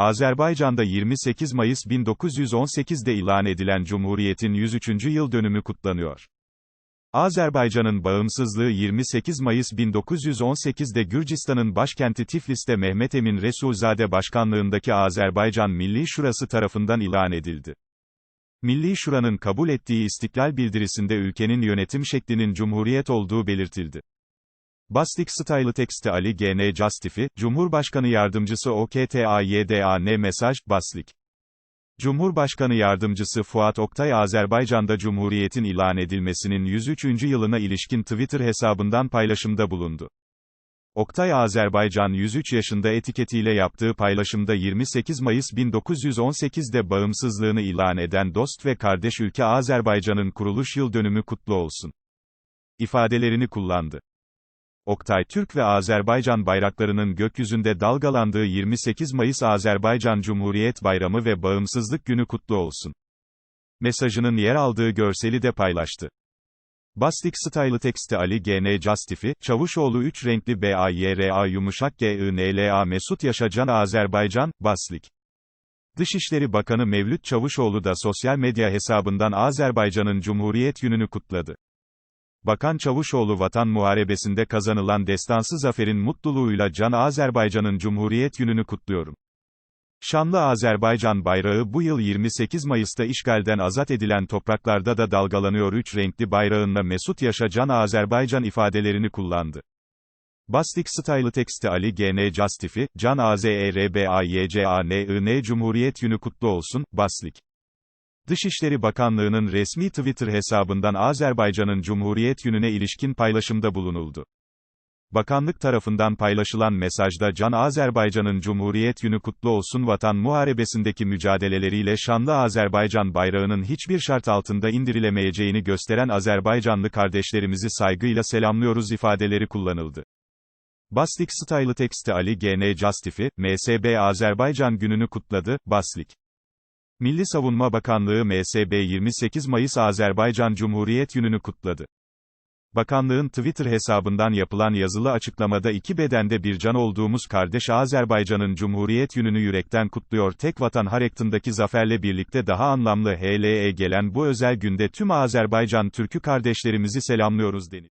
Azerbaycan'da 28 Mayıs 1918'de ilan edilen Cumhuriyet'in 103. yıl dönümü kutlanıyor. Azerbaycan'ın bağımsızlığı 28 Mayıs 1918'de Gürcistan'ın başkenti Tiflis'te Mehmet Emin Resulzade başkanlığındaki Azerbaycan Milli Şurası tarafından ilan edildi. Milli Şura'nın kabul ettiği istiklal bildirisinde ülkenin yönetim şeklinin cumhuriyet olduğu belirtildi. Bastik Style Teksti Ali G.N. Justifi, Cumhurbaşkanı Yardımcısı OKTAYDAN Mesaj, Baslik. Cumhurbaşkanı Yardımcısı Fuat Oktay Azerbaycan'da Cumhuriyet'in ilan edilmesinin 103. yılına ilişkin Twitter hesabından paylaşımda bulundu. Oktay Azerbaycan 103 yaşında etiketiyle yaptığı paylaşımda 28 Mayıs 1918'de bağımsızlığını ilan eden dost ve kardeş ülke Azerbaycan'ın kuruluş yıl dönümü kutlu olsun. ifadelerini kullandı. Oktay Türk ve Azerbaycan bayraklarının gökyüzünde dalgalandığı 28 Mayıs Azerbaycan Cumhuriyet Bayramı ve Bağımsızlık Günü kutlu olsun. Mesajının yer aldığı görseli de paylaştı. Bastik Style Teksti Ali G.N. Justifi, Çavuşoğlu 3 renkli B-A-Y-R-A yumuşak G-I-N-L-A Mesut Yaşacan Azerbaycan, Baslik. Dışişleri Bakanı Mevlüt Çavuşoğlu da sosyal medya hesabından Azerbaycan'ın Cumhuriyet Günü'nü kutladı. Bakan Çavuşoğlu vatan muharebesinde kazanılan destansı zaferin mutluluğuyla Can Azerbaycan'ın Cumhuriyet Günü'nü kutluyorum. Şanlı Azerbaycan bayrağı bu yıl 28 Mayıs'ta işgalden azat edilen topraklarda da dalgalanıyor üç renkli bayrağınla Mesut Yaşa Can Azerbaycan ifadelerini kullandı. Bastik Style Teksti Ali G.N. Justifi, Can E Azerbaycan Cumhuriyet Günü kutlu olsun, Baslik. Dışişleri Bakanlığı'nın resmi Twitter hesabından Azerbaycan'ın Cumhuriyet Günü'ne ilişkin paylaşımda bulunuldu. Bakanlık tarafından paylaşılan mesajda Can Azerbaycan'ın Cumhuriyet Günü kutlu olsun vatan muharebesindeki mücadeleleriyle şanlı Azerbaycan bayrağının hiçbir şart altında indirilemeyeceğini gösteren Azerbaycanlı kardeşlerimizi saygıyla selamlıyoruz ifadeleri kullanıldı. Baslik Style Teksti Ali G.N. Justifi, MSB Azerbaycan gününü kutladı, Baslik. Milli Savunma Bakanlığı MSB 28 Mayıs Azerbaycan Cumhuriyet Günü'nü kutladı. Bakanlığın Twitter hesabından yapılan yazılı açıklamada iki bedende bir can olduğumuz kardeş Azerbaycan'ın Cumhuriyet Günü'nü yürekten kutluyor. Tek vatan hareketindeki zaferle birlikte daha anlamlı HL'e gelen bu özel günde tüm Azerbaycan Türk'ü kardeşlerimizi selamlıyoruz denildi.